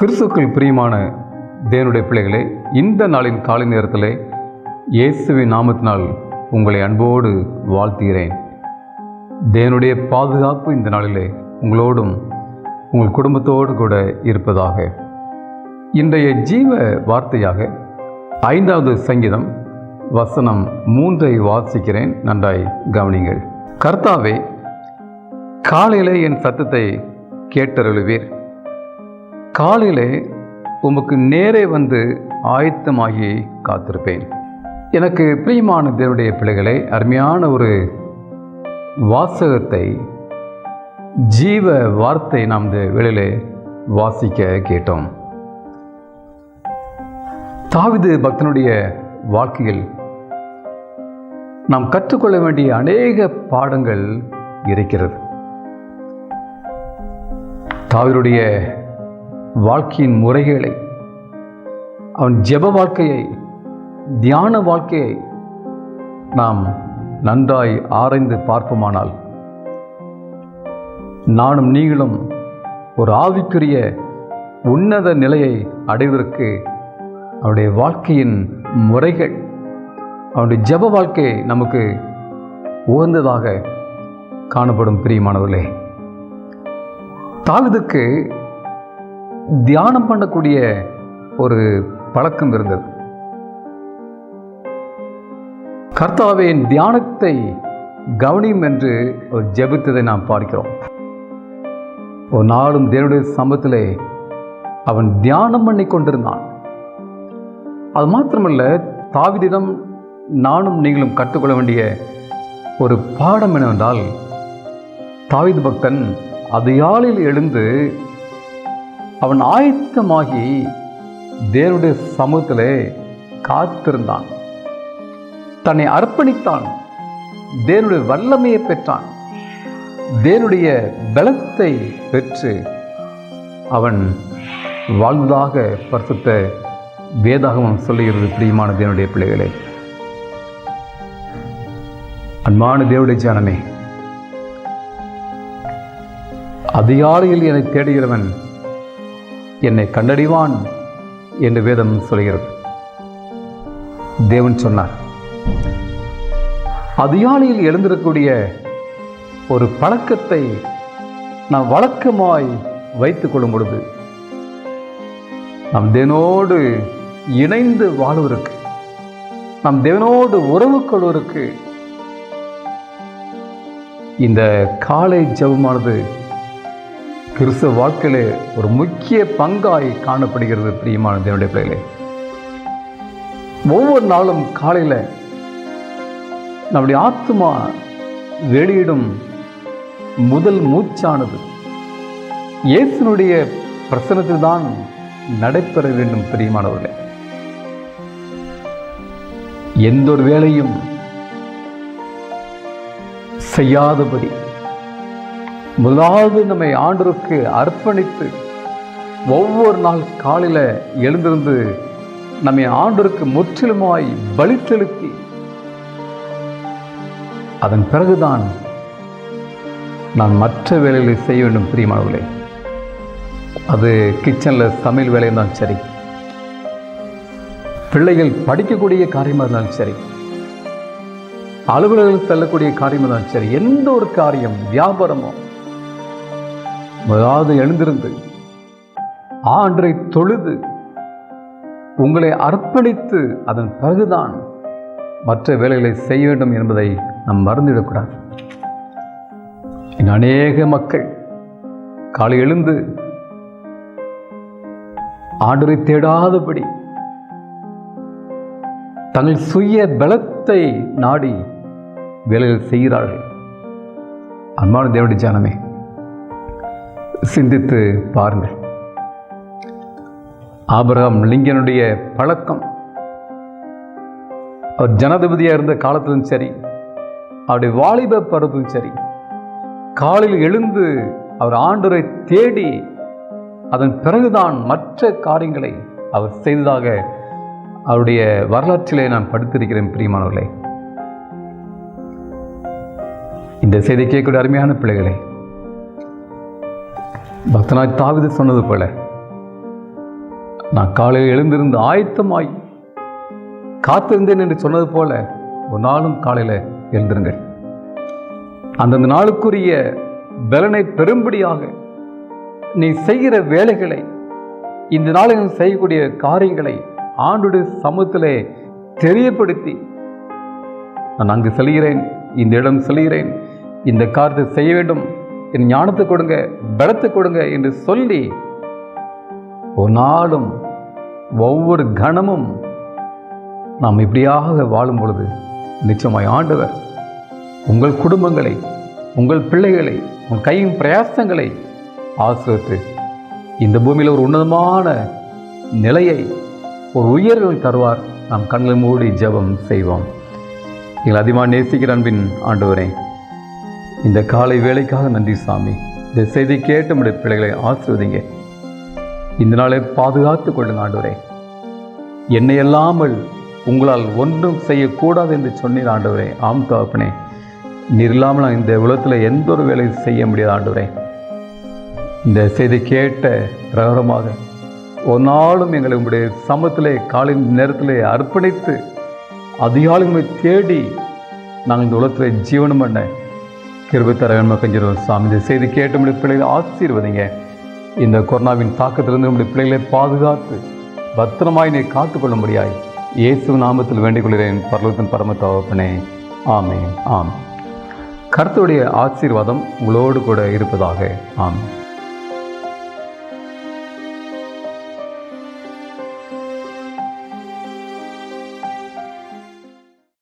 கிறிஸ்துக்கள் பிரியமான தேவனுடைய பிள்ளைகளே இந்த நாளின் காலை நேரத்தில் இயேசுவின் நாமத்தினால் உங்களை அன்போடு வாழ்த்துகிறேன். தேவனுடைய பாதுகாப்பு இந்த நாளிலே உங்களோடும் உங்கள் குடும்பத்தோடு கூட இருப்பதாக. இன்றைய ஜீவ வார்த்தையாக ஐந்தாவது சங்கீதம் வசனம் மூன்றை வாசிக்கிறேன். நன்றாய் கவனிங்கள் கர்த்தாவே காலையிலே என் சத்தத்தை கேட்டருளுவீர். காலையிலே உமக்கு நேரே வந்து ஆயத்தமாகி காத்திருப்பேன். எனக்கு பிரியமான தேவனுடைய பிள்ளைகளை அருமையான ஒரு வாசகத்தை ஜீவ வார்த்தை நாம் இந்த வேளையிலே வாசிக்க கேட்டோம். தாவிது பக்தனுடைய வாழ்க்கையில் நாம் கற்றுக்கொள்ள வேண்டிய அநேக பாடங்கள் இருக்கிறது. தாவிருடைய வாழ்க்கையின் முறைகளை அவன் ஜெப வாழ்க்கையை தியான வாழ்க்கையை நாம் நன்றாய் ஆராய்ந்து பார்ப்போமானால் நானும் நீங்களும் ஒரு ஆவிக்குரிய உன்னத நிலையை அடைவதற்கு அவனுடைய வாழ்க்கையின் முறைகள் அவனுடைய ஜெப வாழ்க்கை நமக்கு உகந்ததாக காணப்படும் பிரியமானவர்களே. தாவிதுக்கு தியானம் பண்ணக்கூடிய ஒரு பழக்கம் இருந்தது. கர்த்தாவின் தியானத்தை கவனியும் என்று ஒரு ஜெபித்ததை நாம் பார்க்கிறோம். ஒரு நாளும் தேவனுடைய சமத்திலே அவன் தியானம் பண்ணி கொண்டிருந்தான். அது மாத்திரமல்ல தாவிதிடம் நானும் நீங்களும் கற்றுக்கொள்ள வேண்டிய ஒரு பாடம் என்னவென்றால் தாவித பக்தன் அதிகாலையில் எழுந்து அவன் ஆயத்தமாகி தேவனுடைய சமூகத்திலே காத்திருந்தான். தன்னை அர்ப்பணித்தான். தேவனுடைய வல்லமையை பெற்றான். தேவனுடைய பலத்தை பெற்று அவன் வாழ்ந்ததாக பரிசுத்த வேதாகமம் சொல்லுகிறது பிரியமான தேவனுடைய பிள்ளைகளே. அன்பான தேவனுடைய ஜனமே அதிகாலையில் என்னை தேடுகிறவன் என்னை கண்டறிவான் என்று வேதம் சொல்கிறது. தேவன் சொன்னார் அதிகாலையில் எழுந்திருக்கக்கூடிய ஒரு பழக்கத்தை நாம் வழக்கமாய் வைத்துக் கொள்ளும் பொழுது நம் தேவனோடு இணைந்து வாழ்வதற்கு நம் தேவனோடு உறவு கொள்வதற்கு இந்த காலை ஜெபமானது கிறிஸ்தவ வாழ்க்கையிலே ஒரு முக்கிய பங்காய் காணப்படுகிறது பிரியமான தேவனுடைய பிள்ளைகளே. ஒவ்வொரு நாளும் காலையில் நம்முடைய ஆத்மா வெளியிடும் முதல் மூச்சானது இயேசுனுடைய பிரசனத்தில் தான் நடைபெற வேண்டும் பிரியமானவர்களே. எந்த ஒரு வேலையும் செய்யாதபடி முதலாவது நம்மை ஆண்டருக்கு அர்ப்பணித்து ஒவ்வொரு நாள் காலையில் எழுந்திருந்து நம்மை ஆண்டருக்கு முற்றிலுமாய் பலி செலுத்தி அதன் பிறகுதான் நான் மற்ற வேலைகளை செய்ய வேண்டும் பிரியமானவர்களே. அது கிச்சனில் சமையல் வேலையும் தான் சரி பிள்ளைகள் படிக்கக்கூடிய காரியமாக இருந்தாலும் சரி அலுவலர்கள் செல்லக்கூடிய காரியமாக இருந்தாலும் சரி எந்த ஒரு காரியம் வியாபாரமோ முதலாவது எழுந்திருந்து ஆண்டரை தொழுது உங்களை அர்ப்பணித்து அதன் பிறகுதான் மற்ற வேலைகளை செய்ய வேண்டும் என்பதை நாம் மறந்துவிடக்கூடாது. அநேக மக்கள் காலை எழுந்து ஆண்டரை தேடாதபடி தங்கள் சுய பலத்தை நாடி வேலைகள் செய்கிறார்கள். அன்பான தேவடி ஜானமே சிந்தித்து பாருங்கள். ஆபிரகாம் லிங்கனுடைய பழக்கம். அவர் ஜனாதிபதியாக இருந்த காலத்திலும் சரி அவருடைய வாலிப பருவத்திலும் சரி காலில் எழுந்து அவர் ஆண்டரை தேடி அதன் பிறகுதான் மற்ற காரியங்களை அவர் செய்ததாக அவருடைய வரலாற்றிலே நான் படித்திருக்கிறேன் பிரியமானவர்களே. இந்த செய்தி கேட்கக்கூடிய அருமையான பிள்ளைகளே பக்தனாய் தாவிது சொன்னது போல நான் காலையில் எழுந்திருந்து ஆயத்தமாய் காத்திருந்தேன் என்று சொன்னது போல ஒரு நாளும் காலையில் எழுந்திருங்கள். அந்தந்த நாளுக்குரிய பலனை பெரும்படியாக நீ செய்கிற வேலைகளை இந்த நாளில் செய்யக்கூடிய காரியங்களை ஆண்டுடைய சமூகத்திலே தெரியப்படுத்தி நான் அங்கு செல்கிறேன் இந்த இடம் செல்கிறேன் இந்த காரியத்தை செய்ய வேண்டும் என் ஞானத்தை கொடுங்க பலத்தை கொடுங்க என்று சொல்லி ஒரு நாளும் ஒவ்வொரு கணமும் நாம் இப்படியாக வாழும் பொழுது நிச்சயமாய் ஆண்டவர் உங்கள் குடும்பங்களை உங்கள் பிள்ளைகளை உங்கள் கையின் பிரயாசங்களை ஆசிரியத்து இந்த பூமியில் ஒரு உன்னதமான நிலையை ஒரு உயர்வை தருவார். நாம் கண்களை மூடி ஜெபம் செய்வோம். நீங்கள் அதிகமாக நேசிக்கிற அன்பின் ஆண்டவரே இந்த காலை வேலைக்காக நன்றி சாமி. இந்த செய்தி கேட்டு முடிய பிள்ளைகளை ஆசிர்வதிங்க. இந்த நாளை பாதுகாத்து கொள்ளுங்க ஆண்டவரே. என்னை அல்லாமல் உங்களால் ஒன்றும் செய்யக்கூடாது என்று சொன்னீர் ஆண்டவரே. ஆம் தகப்பனே. நீர் இல்லாமல் நான் இந்த உலகத்தில் எந்த ஒரு வேலையும் செய்ய முடியாது ஆண்டவரே. இந்த செய்தி கேட்ட பிரகாரமாக ஒரு நாளும் எங்களை உங்களுடைய சமத்திலே காலை நேரத்திலே அர்ப்பணித்து அதிகாலங்களை தேடி நாங்கள் இந்த உலகத்தில் ஜீவனம் பண்ண கிருபை தர சாமி இந்த செய்தி கேட்டு நம்முடைய பிள்ளைகளை ஆசீர்வதிங்க. இந்த கொரோனாவின் தாக்கத்திலிருந்து நம்முடைய பிள்ளைகளை பாதுகாத்து பத்திரமாய் நீ காத்துக்கொள்ள முடியாய் இயேசு நாமத்தில் வேண்டிக் கொள்கிறேன் பரலோகத்தின் பரம ஆமே ஆம் கருத்துடைய ஆசீர்வாதம் உங்களோடு கூட இருப்பதாக. ஆம்